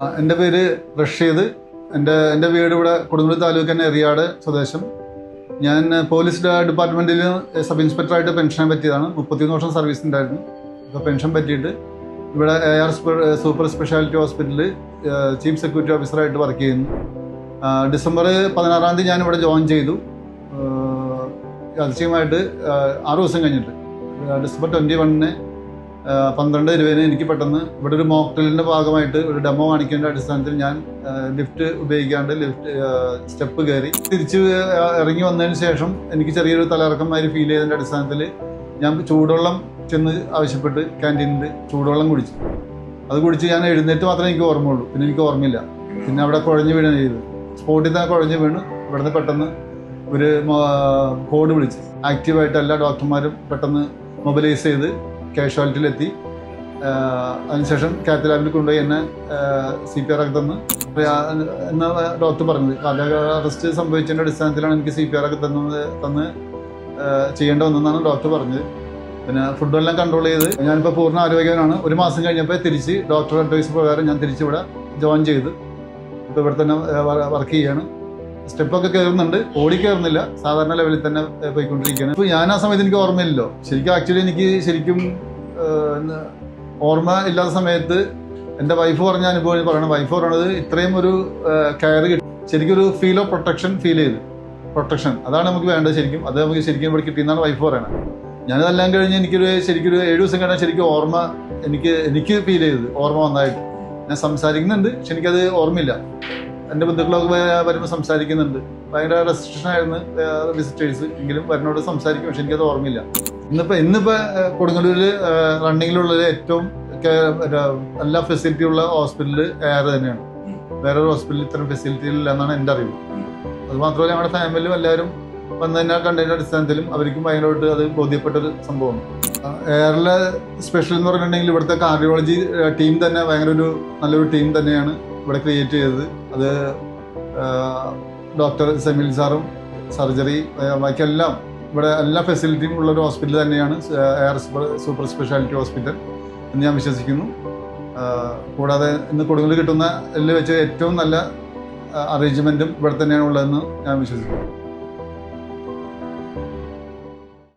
എന്റെ പേര് റഷീദ്. എന്റെ എന്റെ വീട് ഇവിടെ കൊടുങ്ങല്ലൂർ താലൂക്ക് തന്നെ എറിയാട് സ്വദേശം. ഞാൻ പോലീസ് ഡിപ്പാർട്ട്മെന്റിൽ സബ് ഇൻസ്പെക്ടറായിട്ട് പെൻഷൻ പറ്റിയതാണ്. മുപ്പത്തിയൊന്ന് വർഷം സർവീസ് ഉണ്ടായിരുന്നു. ഇപ്പോൾ പെൻഷൻ പറ്റിയിട്ട് ഇവിടെ എ ആർ സൂപ്പർ സ്പെഷ്യാലിറ്റി ഹോസ്പിറ്റലിൽ ചീഫ് സെക്യൂരിറ്റി ഓഫീസറായിട്ട് വർക്ക് ചെയ്യുന്നു. ഡിസംബർ പതിനാറാം തീയതി ഞാൻ ഇവിടെ ജോയിൻ ചെയ്തു. അതിശയമായിട്ട് ആറ് ദിവസം കഴിഞ്ഞിട്ട്. ഡിസംബർ ട്വന്റി വണ്ണിന് പന്ത്രണ്ട് ഇരുപതിന് എനിക്ക് പെട്ടെന്ന് ഇവിടെ ഒരു മോക്ടലിന്റെ ഭാഗമായിട്ട് ഒരു ഡെമോ കാണിക്കേണ്ട അടിസ്ഥാനത്തിൽ ഞാൻ ലിഫ്റ്റ് ഉപയോഗിക്കാണ്ട് ലിഫ്റ്റ് സ്റ്റെപ്പ് കയറി. തിരിച്ച് ഇറങ്ങി വന്നതിന് ശേഷം എനിക്ക് ചെറിയൊരു തലയിറക്കം മാതിരി ഫീൽ ചെയ്തതിന്റെ അടിസ്ഥാനത്തിൽ ഞാൻ ചൂടുവെള്ളം ചെന്ന് ആവശ്യപ്പെട്ട് ക്യാന്റീനിൽ ചൂടുവെള്ളം കുടിച്ചു. അത് കുടിച്ച് ഞാൻ എഴുന്നേറ്റ് മാത്രമേ എനിക്ക് ഓർമ്മയുള്ളൂ. പിന്നെ എനിക്ക് ഓർമ്മയില്ല. പിന്നെ അവിടെ കുഴഞ്ഞു വീഴുകയാണ് ചെയ്തത് സ്പോട്ടിൽ തന്നെ കുഴഞ്ഞു വീണ് ഇവിടുന്ന് പെട്ടെന്ന് ഒരു കോഡ് വിളിച്ച്. ആക്റ്റീവായിട്ട് എല്ലാ ഡോക്ടർമാരും പെട്ടെന്ന് മൊബിലൈസ് ചെയ്ത് കാഷ്വാലിറ്റിയിലെത്തി. അതിനുശേഷം കാത്ത് ലാബിൽ കൊണ്ടുപോയി എന്നെ സി പി ആർ ഒക്കെ തന്ന്. എന്ന ഡോക്ടർ പറഞ്ഞത് കാർഡിയാക് അറസ്റ്റ് സംഭവിച്ചതിന്റെ അടിസ്ഥാനത്തിലാണ് എനിക്ക് സി പി ആർ ഒക്കെ തന്നത് തന്ന് ചെയ്യേണ്ട വന്നെന്നാണ് ഡോക്ടർ പറഞ്ഞത്. പിന്നെ ഫുഡെല്ലാം കൺട്രോൾ ചെയ്ത് ഞാനിപ്പോൾ പൂർണ ആരോഗ്യവാനാണ്. ഒരു മാസം കഴിഞ്ഞപ്പോൾ തിരിച്ച് ഡോക്ടർ അഡ്വൈസ് പ്രകാരം ഞാൻ തിരിച്ചിവിടെ ജോയിൻ ചെയ്ത്. ഇപ്പോൾ ഇവിടെ തന്നെ വർക്ക് ചെയ്യാണ്. സ്റ്റെപ്പൊക്കെ കയറുന്നുണ്ട് ഓടി കയറുന്നില്ല സാധാരണ ലെവലിൽ തന്നെ പോയിക്കൊണ്ടിരിക്കുകയാണ്. ഇപ്പോൾ ഞാൻ ആ സമയത്ത് എനിക്ക് ഓർമ്മയില്ലല്ലോ. ശരിക്കും ആക്ച്വലി എനിക്ക് ശരിക്കും ഓർമ്മ ഇല്ലാത്ത സമയത്ത് എന്റെ വൈഫ് പറഞ്ഞ അനുഭവം പറയണം. വൈഫ് പറയണത് ഇത്രയും ഒരു കെയർ കിട്ടി. ശരിക്കും ഒരു ഫീൽ ഓഫ് പ്രൊട്ടക്ഷൻ ഫീൽ ചെയ്ത്. പ്രൊട്ടക്ഷൻ അതാണ് നമുക്ക് വേണ്ടത് ശരിക്കും. അത് നമുക്ക് ശരിക്കും ഇവിടെ കിട്ടിയെന്നാണ് വൈഫ് പറയണത്. ഞാനതെല്ലാം കഴിഞ്ഞ് എനിക്കൊരു ശരിക്കൊരു ഏഴ് ദിവസം കഴിഞ്ഞാൽ ശരിക്കും ഓർമ്മ എനിക്ക് എനിക്ക് ഫീൽ ചെയ്തത്. ഓർമ്മ വന്നതായിട്ട്. ഞാൻ സംസാരിക്കുന്നുണ്ട്. പക്ഷെ എനിക്കത് ഓർമ്മയില്ല. എന്റെ ബന്ധുക്കളൊക്കെ വരുമ്പോൾ സംസാരിക്കുന്നുണ്ട്. ഭയങ്കര റെസ്ട്രിക്ഷൻ ആയിരുന്നു വിസിറ്റേഴ്സ് എങ്കിലും വരുന്നോട് സംസാരിക്കും. പക്ഷെ എനിക്കത് ഓർമ്മയില്ല. ഇന്നിപ്പോൾ ഇന്നിപ്പോൾ കൊടുങ്ങല്ലൂരിൽ റണ്ണിങ്ങിലുള്ളൊരു ഏറ്റവും എല്ലാ ഫെസിലിറ്റി ഉള്ള ഹോസ്പിറ്റൽ എയർ തന്നെയാണ്. വേറെ ഒരു ഹോസ്പിറ്റലിൽ ഇത്തരം ഫെസിലിറ്റി ഇല്ല എന്നാണ് എന്റെ അറിവ്. അതുമാത്രമല്ല ഞങ്ങളുടെ ഫാമിലിയും എല്ലാവരും വന്നതിനെ കണ്ടതിന്റെ അടിസ്ഥാനത്തിലും അവർക്കും ഭയങ്കരമായിട്ട് അത് ബോധ്യപ്പെട്ടൊരു സംഭവമാണ്. എയറിലെ സ്പെഷ്യൽ എന്ന് പറഞ്ഞിട്ടുണ്ടെങ്കിൽ ഇവിടുത്തെ കാർഡിയോളജി ടീം തന്നെ ഭയങ്കര ഒരു നല്ലൊരു ടീം തന്നെയാണ് ഇവിടെ ക്രിയേറ്റ് ചെയ്തത്. അത് ഡോക്ടർ സെമിൽ സാറും സർജറി ബാക്കിയെല്ലാം ഇവിടെ എല്ലാ ഫെസിലിറ്റിയും ഉള്ള ഒരു ഹോസ്പിറ്റൽ തന്നെയാണ് എയർ സൂപ്പർ സ്പെഷ്യാലിറ്റി ഹോസ്പിറ്റൽ എന്ന് ഞാൻ വിശ്വസിക്കുന്നു. കൂടാതെ ഇന്ന് കൊടുങ്ങൽ കിട്ടുന്ന ഇതിൽ വെച്ച് ഏറ്റവും നല്ല അറേഞ്ച്മെന്റും ഇവിടെ തന്നെയാണ് ഉള്ളതെന്ന് ഞാൻ വിശ്വസിക്കുന്നു.